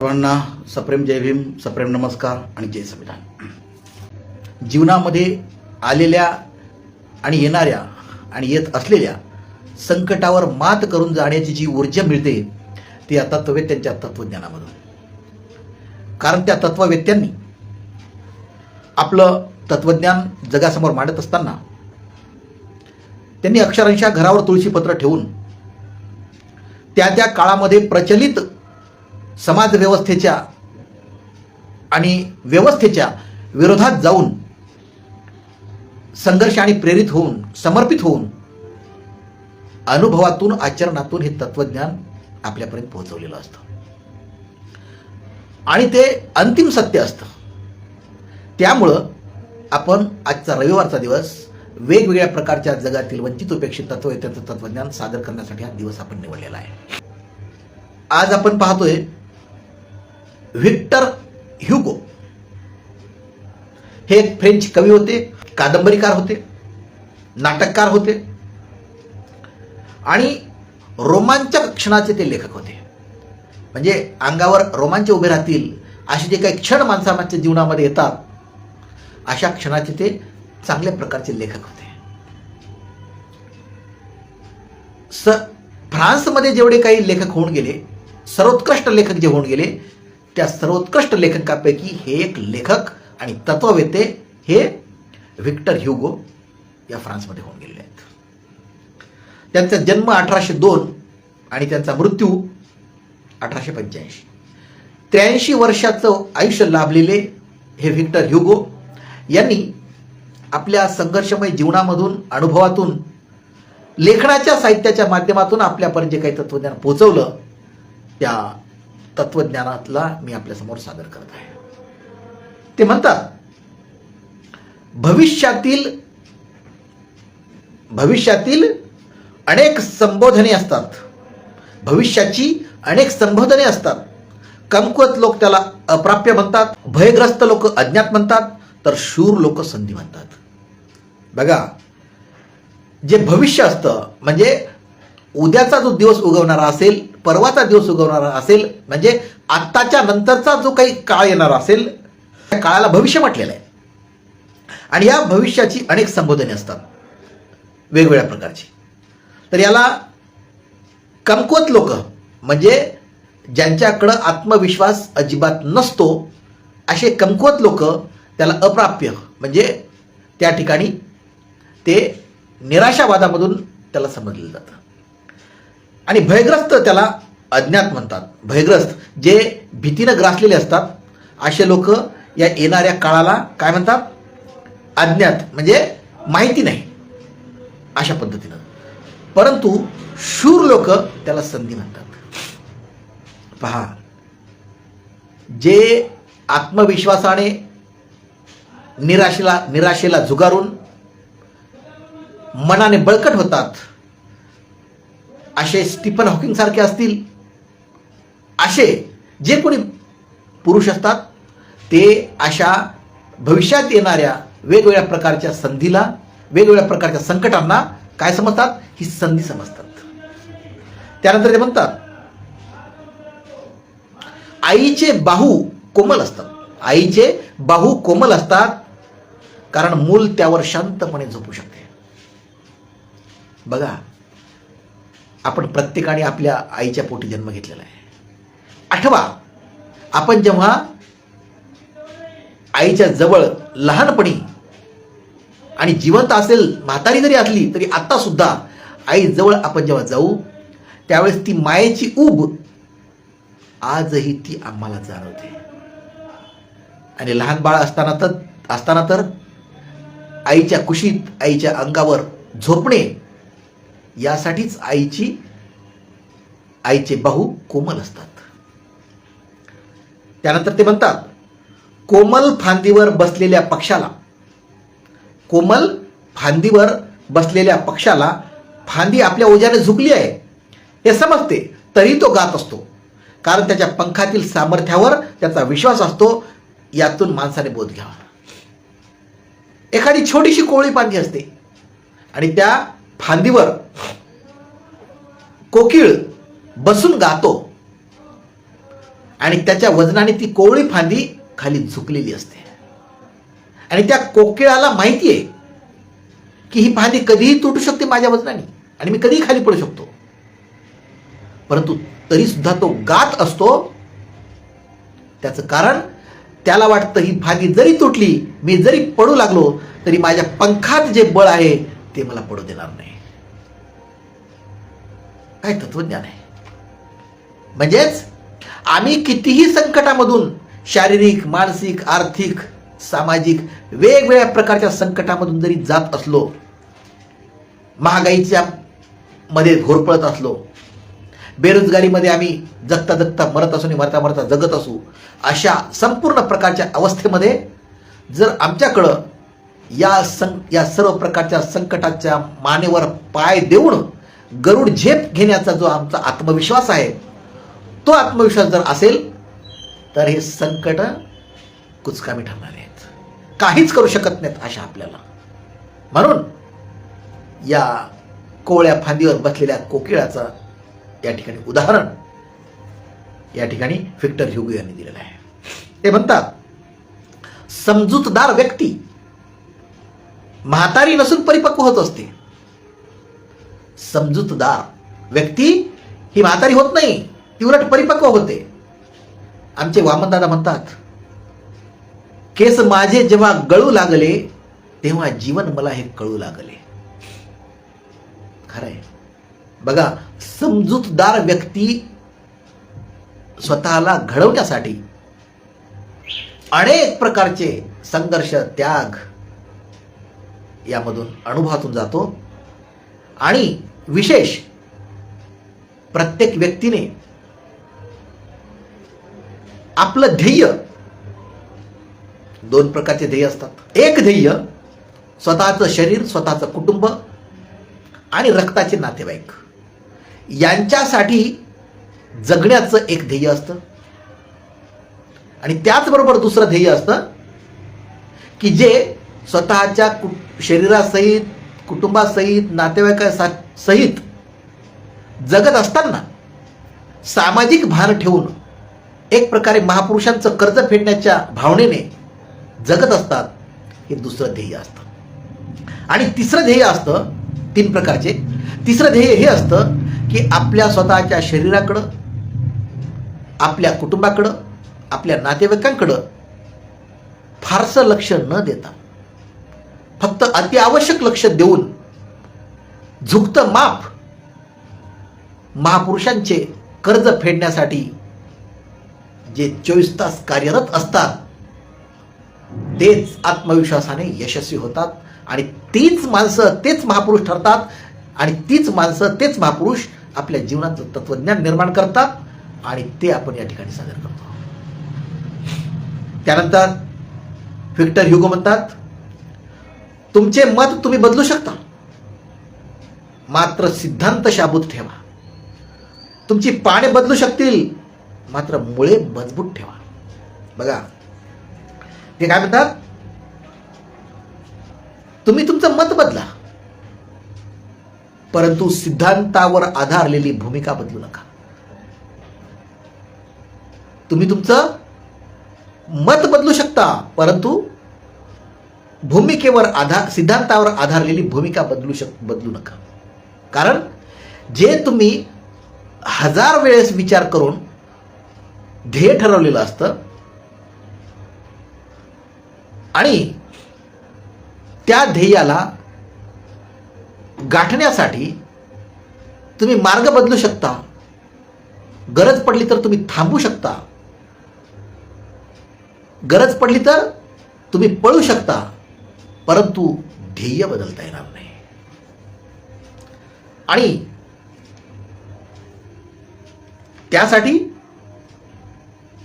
सर्वांना सप्रेम जय भीम सप्रेम नमस्कार आणि जय संविधान. जीवनामध्ये आलेल्या आणि येणाऱ्या आणि येत असलेल्या संकटावर मात करून जाण्याची जी ऊर्जा मिळते ती या तत्ववेत्यांच्या तत्वज्ञानामधून. कारण त्या तत्ववेत्यांनी आपलं तत्वज्ञान जगासमोर मांडत असताना त्यांनी अक्षरांशा घरावर तुळशीपत्र ठेवून त्या त्या काळामध्ये प्रचलित समाजव्यवस्थेच्या आणि व्यवस्थेच्या विरोधात जाऊन संघर्ष आणि प्रेरित होऊन समर्पित होऊन अनुभवातून आचरणातून हे तत्वज्ञान आपल्यापर्यंत पोहोचवलेलं असतं. आणि ते अंतिम सत्य असतं. त्यामुळं आपण आजचा रविवारचा दिवस वेगवेगळ्या प्रकारच्या जगातील वंचित उपेक्षित तत्ववेत्यांचं तत्वज्ञान सादर करण्यासाठी हा दिवस आपण निवडलेला आहे. आज आपण पाहतोय व्हिक्टर ह्युगो. हे एक फ्रेंच कवी होते कादंबरीकार होते नाटककार होते आणि रोमांचक क्षणाचे ते लेखक होते. म्हणजे अंगावर रोमांच उभे राहतील असे जे काही क्षण माणसाच्या जीवनामध्ये येतात अशा क्षणाचे ते चांगल्या प्रकारचे लेखक होते. स फ्रान्समध्ये जेवढे काही लेखक होऊन गेले सर्वोत्कृष्ट लेखक जे होऊन गेले त्या सर्वोत्कृष्ट लेखकापैकी हे एक लेखक आणि तत्ववेते हे व्हिक्टर ह्युगो या फ्रान्समध्ये होऊन गेलेले आहेत. त्यांचा जन्म अठराशे दोन आणि त्यांचा मृत्यू अठराशे पंच्याऐंशी. त्र्याऐंशी वर्षाचं आयुष्य लाभलेले हे व्हिक्टर ह्युगो यांनी आपल्या संघर्षमय जीवनामधून अनुभवातून लेखनाच्या साहित्याच्या माध्यमातून आपल्यापर्यंत जे काही तत्वज्ञान पोचवलं त्या तत्वज्ञानातला मी आपल्यासमोर सादर करत आहे. ते म्हणतात भविष्यातील भविष्यातील अनेक संबोधने असतात. भविष्याची अनेक संबोधने असतात. कमकुवत लोक त्याला अप्राप्य म्हणतात भयग्रस्त लोक अज्ञात म्हणतात तर शूर लोक संधी म्हणतात. बघा जे भविष्य असतं म्हणजे उद्याचा जो दिवस उगवणारा असेल परवाचा दिवस उगवणारा असेल म्हणजे आत्ताच्या नंतरचा जो काही काळ येणारा असेल त्या काळाला भविष्य म्हटलेलं आहे. आणि या भविष्याची अनेक संबोधने असतात वेगवेगळ्या प्रकारची. तर याला कमकुवत लोक म्हणजे ज्यांच्याकडं आत्मविश्वास अजिबात नसतो असे कमकुवत लोक त्याला अप्राप्य म्हणजे त्या ठिकाणी ते निराशावादामधून त्याला समजलं जातं. आणि भयग्रस्त त्याला अज्ञात म्हणतात. भयग्रस्त. जे भीतीनं ग्रासलेले असतात असे लोक या येणाऱ्या काळाला काय म्हणतात? अज्ञात म्हणजे माहिती नाही. अशा पद्धतीनं. परंतु शूर लोक त्याला संधी म्हणतात. पहा. जे आत्मविश्वासाने निराशेला निराशेला झुगारून मनाने बळकट होतात असे स्टीफन हॉकिंग सारखे असतील. असे जे कोणी पुरुष असतात ते अशा भविष्यात येणाऱ्या वेगवेगळ्या प्रकारच्या संधीला वेगवेगळ्या प्रकारच्या संकटांना काय समजतात? ही संधी समजतात. त्यानंतर ते म्हणतात आईचे बाहू कोमल असतात. आईचे बाहू कोमल असतात कारण मूल त्यावर शांतपणे झोपू शकते. बघा आपण प्रत्येकाने आपल्या आईच्या पोटी जन्म घेतलेला आहे. आठवा आपण जेव्हा आईच्या जवळ लहानपणी आणि जिवंत असेल म्हातारी जरी असली तरी आत्तासुद्धा आईजवळ आपण जेव्हा जाऊ त्यावेळेस ती मायेची ऊब आजही ती आम्हाला जाणवते. आणि लहान बाळ असताना तर असताना तर आईच्या कुशीत आईच्या अंगावर झोपणे यासाठीच आईची आईचे बाहू कोमल असतात. त्यानंतर ते म्हणतात कोमल फांदीवर बसलेल्या पक्षाला कोमल फांदीवर बसलेल्या पक्षाला फांदी आपल्या ओझ्याने झुकली आहे. हे समजते तरी तो गात असतो. कारण त्याच्या पंखातील सामर्थ्यावर त्याचा विश्वास असतो यातून माणसाने बोध घ्यावा. एखादी छोटीशी कोवळी फांदी असते आणि त्या फांदीवर कोकिळ बसून गातो. आणि त्याच्या वजनाने ती कोवळी फांदी खाली झुकलेली असते. आणि त्या कोकिळाला माहिती आहे की ही फांदी कधीही तुटू शकते माझ्या वजनाने. आणि मी कधीही खाली पडू शकतो. परंतु तरी सुद्धा तो गात असतो. त्याचं कारण त्याला वाटतं ही फांदी जरी तुटली मी जरी पडू लागलो तरी माझ्या पंखात जे बळ आहे ते मला पडू देणार नाही. काय तत्वज्ञान आहे? म्हणजेच आम्ही कितीही संकटामधून शारीरिक मानसिक आर्थिक सामाजिक वेगवेगळ्या प्रकारच्या संकटामधून जरी जात असलो महागाईच्या मध्ये घोरपळत असलो बेरोजगारीमध्ये आम्ही जगता जगता मरत असू आणि मरता मरता जगत असू अशा संपूर्ण प्रकारच्या अवस्थेमध्ये जर आमच्याकडं या सं या सर्व प्रकारच्या संकटाच्या मानेवर पाय देऊन गरुड झेप घेण्याचा जो आमचा आत्मविश्वास आहे तो आत्मविश्वास जर असेल तर हे संकट कुचकामी ठरणार आहेत. काहीच करू शकत नाहीत अशा आपल्याला. म्हणून या कोवळ्या फांदीवर बसलेल्या कोकिळाचं या ठिकाणी उदाहरण या ठिकाणी व्हिक्टर ह्युगो यांनी दिलेलं आहे. ते म्हणतात समजूतदार व्यक्ती म्हातारी नसून परिपक्व होत असते. समजूतदार व्यक्ती ही म्हातारी होत नाही ती उलट परिपक्व होते. आमचे वामनदादा म्हणतात केस माझे जेव्हा गळू लागले तेव्हा जीवन मला हे कळू लागले. खरंय. बघा समजूतदार व्यक्ती स्वतःला घडवण्यासाठी अनेक प्रकारचे संघर्ष त्याग यामधून अनुभवातून जातो. आणि विशेष प्रत्येक व्यक्तीने आपलं ध्येय दोन प्रकारचे ध्येय असतात. एक ध्येय स्वतःचं शरीर स्वतःचं कुटुंब आणि रक्ताचे नातेवाईक. यांच्यासाठी जगण्याचं एक ध्येय असतं. आणि त्याचबरोबर दुसरं ध्येय असतं की जे स्वतःच्या कुट शरीरासहित कुटुंबासहित नातेवाईका सहित जगत असताना सामाजिक भान ठेवून एक प्रकारे महापुरुषांचं कर्ज फेडण्याच्या भावनेने जगत असतात हे दुसरं ध्येय असतं. आणि तिसरं ध्येय असतं तीन प्रकारचे. तिसरं ध्येय हे असतं की आपल्या स्वतःच्या शरीराकडं आपल्या कुटुंबाकडं आपल्या नातेवाईकांकडं फारसं लक्ष न देता फक्त अतिआवश्यक लक्ष देऊन झुकतं माप महापुरुषांचे कर्ज फेडण्यासाठी जे चोवीस तास कार्यरत असतात तेच आत्मविश्वासाने यशस्वी होतात आणि तीच माणसं तेच महापुरुष ठरतात आणि तीच माणसं तेच महापुरुष आपल्या जीवनाचं तत्वज्ञान निर्माण करतात आणि ते आपण या ठिकाणी सादर करतो. त्यानंतर व्हिक्टर ह्युगो म्हणतात तुमचे मत तुम्ही बदलू शकता. मात्र सिद्धांत शाबूत ठेवा. तुमची पाने बदलू शकतील मात्र मुळे मजबूत ठेवा. बघा. ते काय म्हणतात? तुम्ही तुमचं मत बदला. परंतु सिद्धांतावर आधारलेली भूमिका बदलू नका. तुम्ही तुमचं मत बदलू शकता परंतु भूमिकेवर आधार सिद्धांतावर आधारलेली भूमिका बदलू शक बदलू नका. कारण जे तुम्ही हजार वेळेस विचार करून ध्येय ठरवलेलं असतं आणि त्या ध्येयाला गाठण्यासाठी तुम्ही मार्ग बदलू शकता गरज पडली तर तुम्ही थांबू शकता गरज पडली तर तुम्ही पळू शकता परंतु ध्येय बदलता येणार नाही. आणि त्यासाठी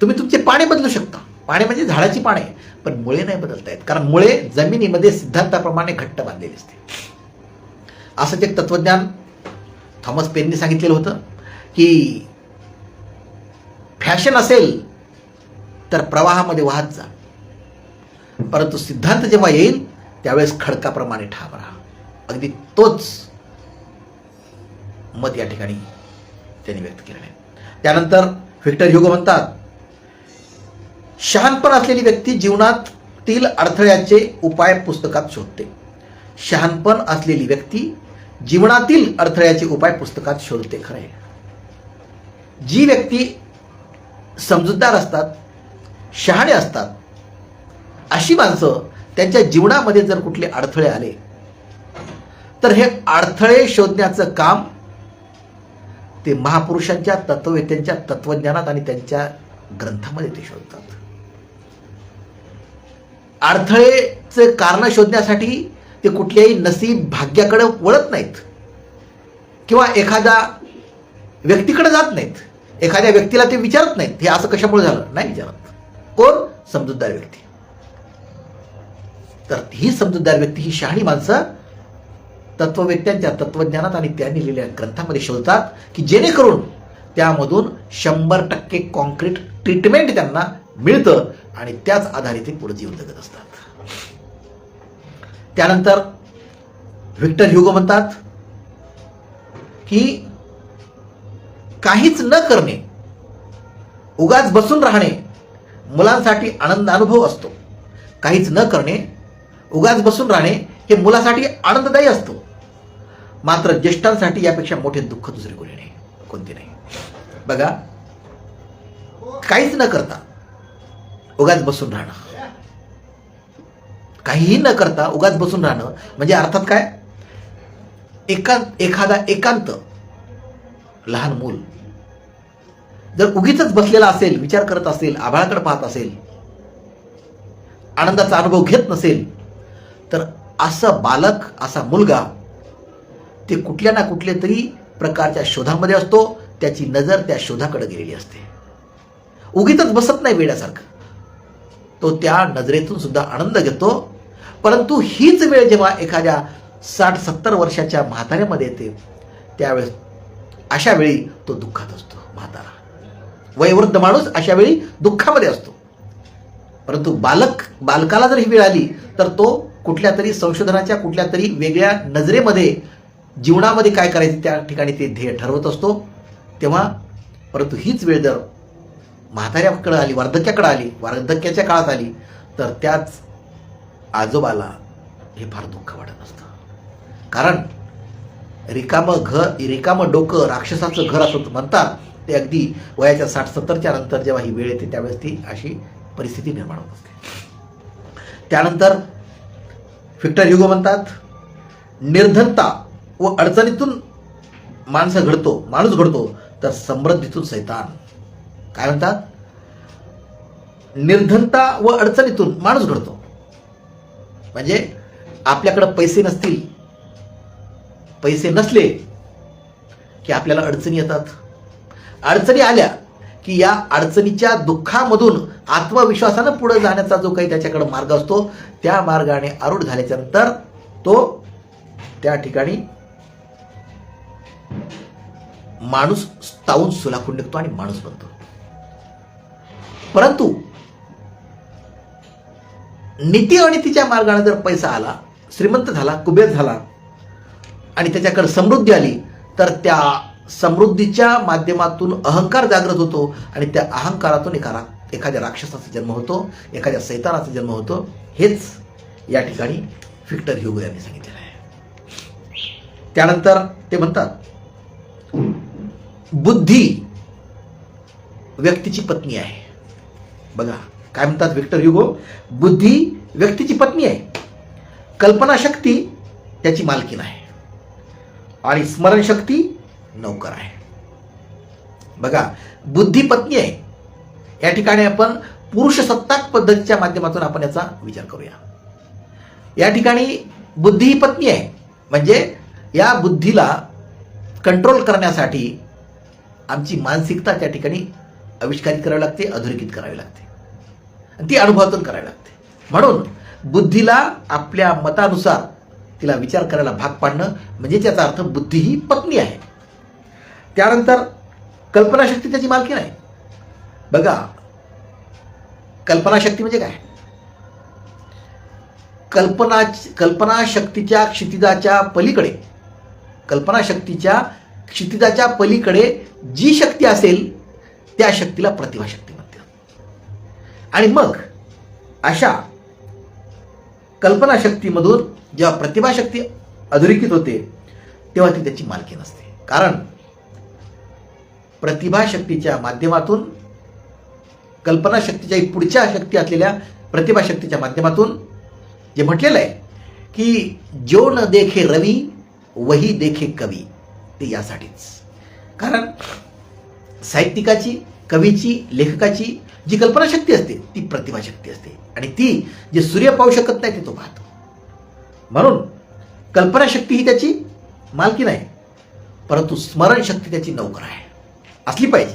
तुम्ही तुमचे पाने बदलू शकता. पाने म्हणजे झाडाची पाने पण मुळे नाही बदलता येत. कारण मुळे जमिनीमध्ये सिद्धांताप्रमाणे घट्ट बांधलेली असते. असंच एक तत्वज्ञान थॉमस पेनने सांगितलेलं होतं की फॅशन असेल तर प्रवाहामध्ये वाहत जा. परंतु सिद्धांत जेव्हा येईल त्यावेळेस खडकाप्रमाणे ठाम राहा. अगदी तोच मत या ठिकाणी त्यांनी व्यक्त केलेलं आहे. त्यानंतर व्हिक्टर ह्युगो म्हणतात शहाणपण असलेली व्यक्ती जीवनातील अडथळ्याचे उपाय पुस्तकात शोधते. शहाणपण असलेली व्यक्ती जीवनातील अडथळ्याचे उपाय पुस्तकात शोधते खरे जी व्यक्ती समजूतदार असतात शहाणे असतात अशी माणसं त्यांच्या जीवनामध्ये जर कुठले अडथळे आले तर हे अडथळे शोधण्याचं काम ते महापुरुषांच्या तत्ववेत्यांच्या तत्वज्ञानात आणि त्यांच्या ग्रंथामध्ये ते शोधतात. अडथळेचे कारण शोधण्यासाठी ते कुठल्याही नसीब भाग्याकडे वळत नाहीत. किंवा एखाद्या व्यक्तीकडे जात नाहीत. एखाद्या व्यक्तीला ते विचारत नाहीत. हे असं कशामुळे झालं? नाही विचारत. कोण? समजूतदार व्यक्ती. तर ही समजूतदार व्यक्ती ही शहाणी माणसं तत्ववेत्यांच्या तत्वज्ञानात आणि त्यांनी लिहिलेल्या ग्रंथामध्ये शोधतात की जेणेकरून त्यामधून शंभर टक्के कॉन्क्रीट ट्रीटमेंट त्यांना मिळतं आणि त्याच आधारे ते पुढे जीवन जगत असतात. त्यानंतर व्हिक्टर ह्युगो म्हणतात की काहीच न करणे उगाच बसून राहणे मुलांसाठी आनंद अनुभव असतो. काहीच न करणे उगाच बसून राहणे हे मुलासाठी आनंददायी असतो. मात्र ज्येष्ठांसाठी यापेक्षा मोठे दुःख दुसरे कोणी नाही कोणते नाही. बघा काहीच न करता उगाच बसून राहणं. काहीही न करता उगाच बसून राहणं म्हणजे अर्थात काय? एकांत एखादा एकांत लहान मूल. जर उगीच बसलेला असेल विचार करत असेल आभाळाकडे पाहत असेल आनंदाचा अनुभव घेत नसेल तर असं बालक असा मुलगा ते कुठल्या ना कुठल्या तरी प्रकारच्या शोधामध्ये असतो त्याची नजर त्या शोधाकडे गेलेली असते. उगीतच बसत नाही वेड्यासारखं. तो त्या नजरेतून सुद्धा आनंद घेतो परंतु हीच वेळ जेव्हा एखाद्या साठ सत्तर वर्षाच्या म्हाताऱ्यामध्ये येते त्यावेळेस अशा वेळी तो दुःखात असतो म्हातारा. वयवृद्ध माणूस अशा वेळी दुःखामध्ये असतो. परंतु बालक बालकाला जर ही वेळ आली तर तो कुठल्या तरी संशोधनाच्या कुठल्या तरी वेगळ्या नजरेमध्ये जीवनामध्ये काय करायचं त्या ठिकाणी ते ध्येय ठरवत असतो. तेव्हा परंतु हीच वेळ जर म्हाताऱ्याकडे आली वार्धक्याकडे आली वार्धक्याच्या काळात आली तर त्याच आजोबाला हे फार दुःख वाटत असतं. कारण रिकामं घर रिकामं डोकं राक्षसाचं घर असं म्हणतात ते अगदी वयाच्या साठ सत्तरच्या नंतर जेव्हा ही वेळ येते त्यावेळेस ती अशी परिस्थिती निर्माण होत असते. त्यानंतर व्हिक्टर युगो म्हणतात. निर्धनता व अडचणीतून माणसं घडतो माणूस घडतो तर समृद्धीतून सैतान. काय म्हणतात? निर्धनता व अडचणीतून माणूस घडतो. म्हणजे आपल्याकडं पैसे नसतील पैसे नसले की आपल्याला अडचणी येतात. अडचणी आल्या की या अडचणीच्या दुःखामधून आत्मविश्वासानं पुढे जाण्याचा जो काही त्याच्याकडे मार्ग असतो त्या मार्गाने आरूढ झाल्याच्यानंतर तो त्या ठिकाणी माणूस तावून सुलाखून निघतो आणि माणूस बनतो. परंतु नीती अनितीच्या मार्गाने जर पैसा आला श्रीमंत झाला कुबेर झाला आणि त्याच्याकडे समृद्धी आली तर त्या समृद्धीच्या माध्यमातून अहंकार जागृत होतो आणि त्या अहंकारातून एका रा एखाद्या राक्षसाचा जन्म होतो एखाद्या सैतानाचा जन्म होतो. हेच या ठिकाणी व्हिक्टर ह्युगो यांनी सांगितलेलं आहे. त्यानंतर ते म्हणतात बुद्धी व्यक्तीची पत्नी आहे. बघा काय म्हणतात व्हिक्टर ह्युगो? बुद्धी व्यक्तीची पत्नी आहे. कल्पनाशक्ती त्याची मालकीन आहे. आणि स्मरणशक्ती नौकर आहे. बघा बुद्धी पत्नी आहे. या ठिकाणी आपण पुरुष सत्ताक पद्धतीच्या माध्यमातून आपण याचा विचार करूया. या ठिकाणी बुद्धी ही पत्नी आहे. म्हणजे या बुद्धीला कंट्रोल करण्यासाठी आमची मानसिकता त्या ठिकाणी आविष्कारित करावी लागते अधोरेखित करावी लागते. आणि ती अनुभवातून करावी लागते. म्हणून बुद्धीला आपल्या मतानुसार तिला विचार करायला भाग पाडणं म्हणजे त्याचा अर्थ बुद्धी ही पत्नी आहे. त्यानंतर कल्पनाशक्ती त्याची मालकी नाही. बघा कल्पनाशक्ती म्हणजे काय? कल्पना कल्पनाशक्तीच्या क्षितिजाच्या पलीकडे कल्पनाशक्तीच्या क्षितिजाच्या पलीकडे जी शक्ती असेल त्या शक्तीला प्रतिभाशक्ती म्हणतात. आणि मग अशा कल्पनाशक्तीमधून जेव्हा प्रतिभाशक्ती अधोरेखित होते तेव्हा ती त्याची मालकी नसते. कारण प्रतिभाशक्तीच्या माध्यमातून कल्पनाशक्तीच्या पुढच्या शक्ती असलेल्या प्रतिभाशक्तीच्या माध्यमातून जे म्हटलेलं आहे की जो न देखे रवी वही देखे कवी ते यासाठीच. कारण साहित्यिकाची कवीची लेखकाची जी कल्पनाशक्ती असते ती प्रतिभाशक्ती असते. आणि ती जे सूर्य पाहू शकत नाही ते तो पाहतो. म्हणून कल्पनाशक्ती ही त्याची मालकी नाही परंतु स्मरणशक्ती त्याची नोकर आहे. असली पाहिजे.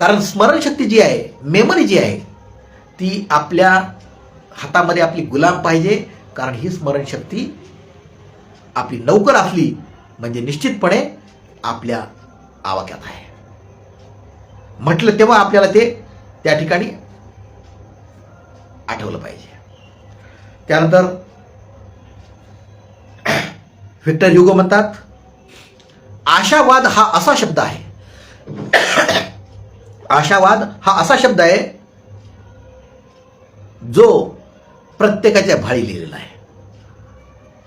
कारण स्मरणशक्ती जी आहे मेमरी जी आहे ती आपल्या हातामध्ये आपली गुलाम पाहिजे. कारण ही स्मरणशक्ती आपली लवकर असली म्हणजे निश्चितपणे आपल्या आवाक्यात आहे. म्हटलं तेव्हा आपल्याला ते त्या ठिकाणी आठवलं पाहिजे. त्यानंतर व्हिक्टर युगो म्हणतात आशावाद हा असा शब्द आहे आशावाद हा असा शब्द आहे जो प्रत्येकाच्या भाळी लिहिलेला आहे.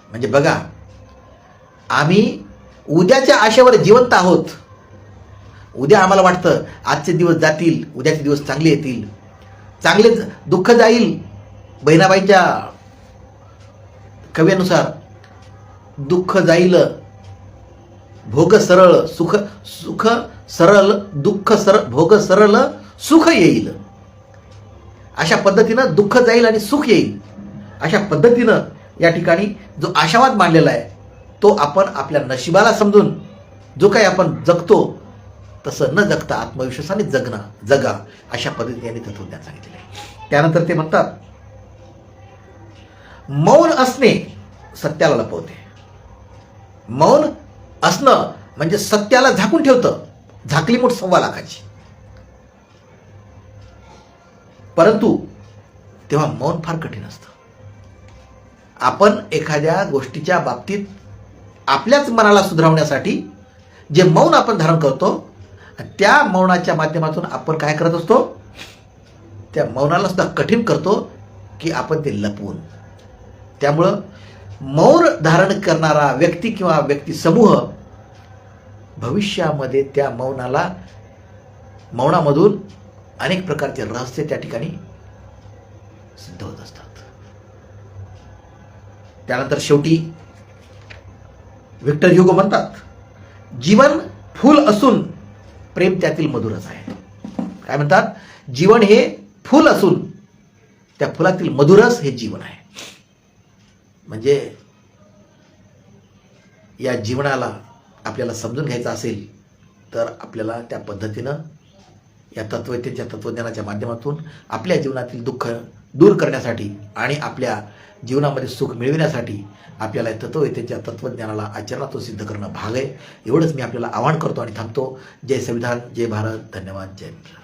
म्हणजे बघा आम्ही उद्याच्या आशेवर जिवंत आहोत. उद्या आम्हाला वाटतं आजचे दिवस जातील उद्याचे दिवस चांगले येतील. चांगले दुःख जाईल. बहिणाबाईंच्या कव्यानुसार दुःख जाईल भोग सरळ सुख सुख सरल दुःख सर भोग सरल सुख येईल. अशा पद्धतीनं दुःख जाईल आणि सुख येईल. अशा पद्धतीनं या ठिकाणी जो आशावाद मांडलेला आहे तो आपण आपल्या नशिबाला समजून जो काही आपण जगतो तसं न जगता आत्मविश्वासाने जगणं जगा अशा पद्धतीने यांनी तत्वज्ञान सांगितलेलं आहे. त्यानंतर ते म्हणतात मौन असणे सत्याला लपवते. मौन असणं म्हणजे सत्याला झाकून ठेवतं. झाकली मोठ सव्वा लाखाची. परंतु तेव्हा मौन फार कठीण असतं. आपण एखाद्या गोष्टीच्या बाबतीत आपल्याच मनाला सुधारवण्यासाठी जे मौन आपण धारण करतो त्या मौनाच्या माध्यमातून आपण काय करत असतो? त्या मौनाला सुद्धा कठीण करतो की आपण ते लपवून. त्यामुळं मौन धारण करणारा व्यक्ती किंवा व्यक्ती समूह भविष्यामध्ये त्या मौनाला मौनामधून अनेक प्रकारचे रहस्य त्या ठिकाणी सिद्ध होत असतात. त्यानंतर शेवटी विक्टर युगो म्हणतात जीवन फुल असून प्रेम त्यातील मधुरच आहे. काय म्हणतात? जीवन हे फुल असून त्या फुलातील मधुरस हे जीवन आहे. म्हणजे या जीवनाला आपल्याला समजून घ्यायचं असेल तर आपल्याला त्या पद्धतीनं या तत्वतेच्या तत्वज्ञानाच्या माध्यमातून आपल्या जीवनातील दुःख दूर करण्यासाठी आणि आपल्या जीवनामध्ये सुख मिळविण्यासाठी आपल्याला या तत्वज्ञानाला आचरणातून सिद्ध करणं भाग आहे. एवढंच मी आपल्याला आवाहन करतो आणि थांबतो. जय संविधान जय भारत. धन्यवाद. जय मित्र